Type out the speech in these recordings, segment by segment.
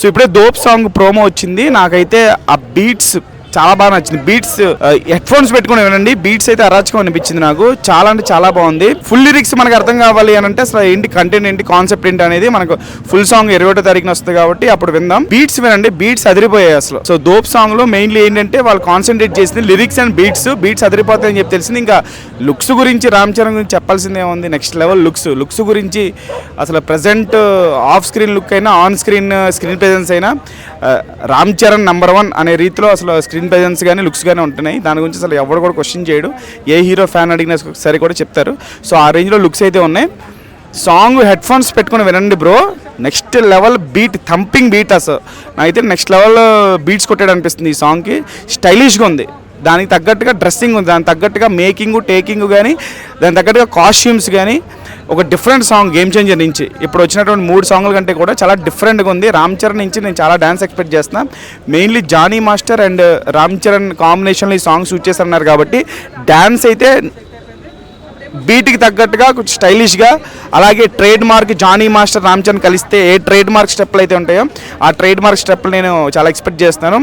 So ఇప్పుడే dope song promo వచ్చింది. నాకైతే ఆ బీట్స్ చాలా బాగా నచ్చింది. బీట్స్ హెడ్ ఫోన్స్ పెట్టుకుని వినండి. బీట్స్ అయితే అరాచకం అనిపించింది నాకు. చాలా అంటే చాలా బాగుంది. ఫుల్ లిరిక్స్ మనకు అర్థం కావాలి అని అంటే అసలు ఏంటి కంటెంట్ ఏంటి కాన్సెప్ట్ ఏంటి అనేది మనకు ఫుల్ సాంగ్ ఇరవై ఒకటో తారీఖున వస్తుంది కాబట్టి అప్పుడు విందాం. బీట్స్ వినండి. బీట్స్ అదిరిపోయాయి అసలు. సో దోప్ సాంగ్లో మెయిన్లీ ఏంటంటే వాళ్ళు కాన్సన్ట్రేట్ చేసింది లిరిక్స్ అండ్ బీట్స్ బీట్స్ అదిరిపోతాయని చెప్పి తెలిసింది. ఇంకా లుక్స్ గురించి రామ్ చరణ్ గురించి చెప్పాల్సిందే ఉంది. నెక్స్ట్ లెవెల్ లుక్స్ లుక్స్ గురించి అసలు ప్రజెంట్ ఆఫ్ స్క్రీన్ లుక్ అయినా ఆన్ స్క్రీన్ స్క్రీన్ ప్రెజెన్స్ అయినా రామ్ చరణ్ నెంబర్ వన్ అనే రీతిలో అసలు స్క్రీన్ ప్రెజెన్స్ కానీ లుక్స్ కానీ ఉంటున్నాయి. దాని గురించి అసలు ఎవరు కూడా క్వశ్చన్ చేయడు. ఏ హీరో ఫ్యాన్ అడిగినా సరే కూడా చెప్తారు. సో ఆ రేంజ్లో లుక్స్ అయితే ఉన్నాయి. సాంగ్ హెడ్ ఫోన్స్ పెట్టుకుని వినండి bro next level beat thumping beat అసలు. నాకైతే నెక్స్ట్ లెవెల్ బీట్స్ కొట్టాడు అనిపిస్తుంది ఈ సాంగ్కి స్టైలిష్గా ఉంది. దానికి తగ్గట్టుగా డ్రెస్సింగ్ ఉంది. దానికి తగ్గట్టుగా మేకింగ్ టేకింగ్ కానీ దానికి తగ్గట్టుగా కాస్ట్యూమ్స్ కానీ ఒక డిఫరెంట్ సాంగ్ గేమ్ చేంజర్ నుంచి. ఇప్పుడు వచ్చినటువంటి మూడు సాంగ్ల కంటే కూడా చాలా డిఫరెంట్గా ఉంది. రామ్ చరణ్ నుంచి నేను చాలా డ్యాన్స్ ఎక్స్పెక్ట్ చేస్తున్నా. Mainly Jani master and Ram Charan కాంబినేషన్లో ఈ సాంగ్ షూట్ చేస్తున్నారు కాబట్టి డ్యాన్స్ అయితే బీట్కి తగ్గట్టుగా కొంచెం స్టైలిష్గా అలాగే trademark Jani master Ram Charan కలిస్తే ఏ ట్రేడ్ మార్క్ స్టెప్లు అయితే ఉంటాయో ఆ ట్రేడ్ మార్క్ స్టెప్లు నేను చాలా ఎక్స్పెక్ట్ చేస్తున్నాను.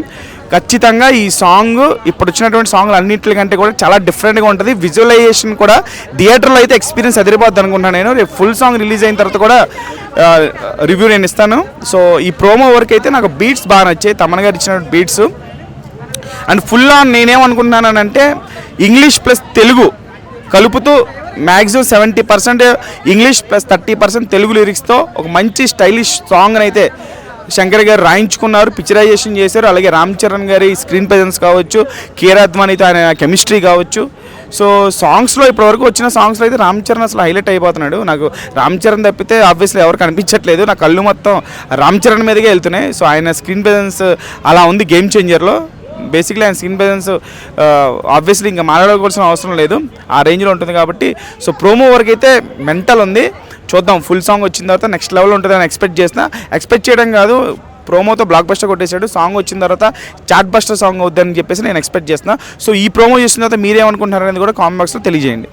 ఖచ్చితంగా ఈ సాంగ్ ఇప్పుడు వచ్చినటువంటి సాంగ్లు అన్నింటికంటే కూడా చాలా డిఫరెంట్గా ఉంటుంది. విజువలైజేషన్ కూడా థియేటర్లో అయితే ఎక్స్పీరియన్స్ ఎదిరిపోద్ది అనుకుంటున్నాను నేను. రేపు ఫుల్ సాంగ్ రిలీజ్ అయిన తర్వాత కూడా రివ్యూ నేను ఇస్తాను. సో ఈ ప్రోమో వరకు అయితే నాకు బీట్స్ బాగా నచ్చాయి. తమన్ గారు ఇచ్చిన బీట్స్ అండ్ ఫుల్ ఆన్ నేనేమనుకుంటున్నానంటే ఇంగ్లీష్ ప్లస్ తెలుగు కలుపుతూ maximum seventy percent English plus thirty percent Telugu లిరిక్స్తో ఒక మంచి స్టైలిష్ సాంగ్ అయితే శంకర్ గారు రాయించుకున్నారు పిక్చరైజేషన్ చేశారు. అలాగే రామ్ చరణ్ గారి స్క్రీన్ ప్రెజెన్స్ కావచ్చు కీరాద్వానితో ఆయన కెమిస్ట్రీ కావచ్చు. సో సాంగ్స్లో ఇప్పటివరకు వచ్చిన సాంగ్స్లో అయితే రామ్ చరణ్ అసలు హైలైట్ అయిపోతున్నాడు. నాకు రామ్ చరణ్ తప్పితే ఆబ్వియస్లీ ఎవరు కనిపించట్లేదు. నా కళ్ళు మొత్తం రామ్ చరణ్ మీదకే వెళ్తున్నాయి. సో ఆయన స్క్రీన్ ప్రెజెన్స్ అలా ఉంది గేమ్ చేంజర్లో బేసిక్లీ ఆయన స్క్రీన్ ప్రెజెన్స్ ఆబ్వియస్లీ ఇంకా మాట్లాడుకోవాల్సిన అవసరం లేదు. ఆ రేంజ్లో ఉంటుంది కాబట్టి. సో ప్రోమో వరకు అయితే మెంటల్ ఉంది. చూద్దాం. ఫుల్ సాంగ్ వచ్చిన తర్వాత నెక్స్ట్ లెవెల్ ఉంటుందని ఎక్స్పెక్ట్ చేసిన. ఎక్స్పెక్ట్ చేయడం కాదు ప్రోమోతో బ్లాక్ బస్టర్ కొట్టేశాడు. సాంగ్ వచ్చిన తర్వాత చాట్ బస్టర్ సాంగ్ అవుద్దని చెప్పేసి నేను ఎక్స్పెక్ట్ చేస్తున్నా సో ఈ ప్రోమో చూసిన తర్వాత మీరేమనుకుంటున్నారు అనేది కూడా కామెంట్ బాక్స్లో తెలియజేయండి.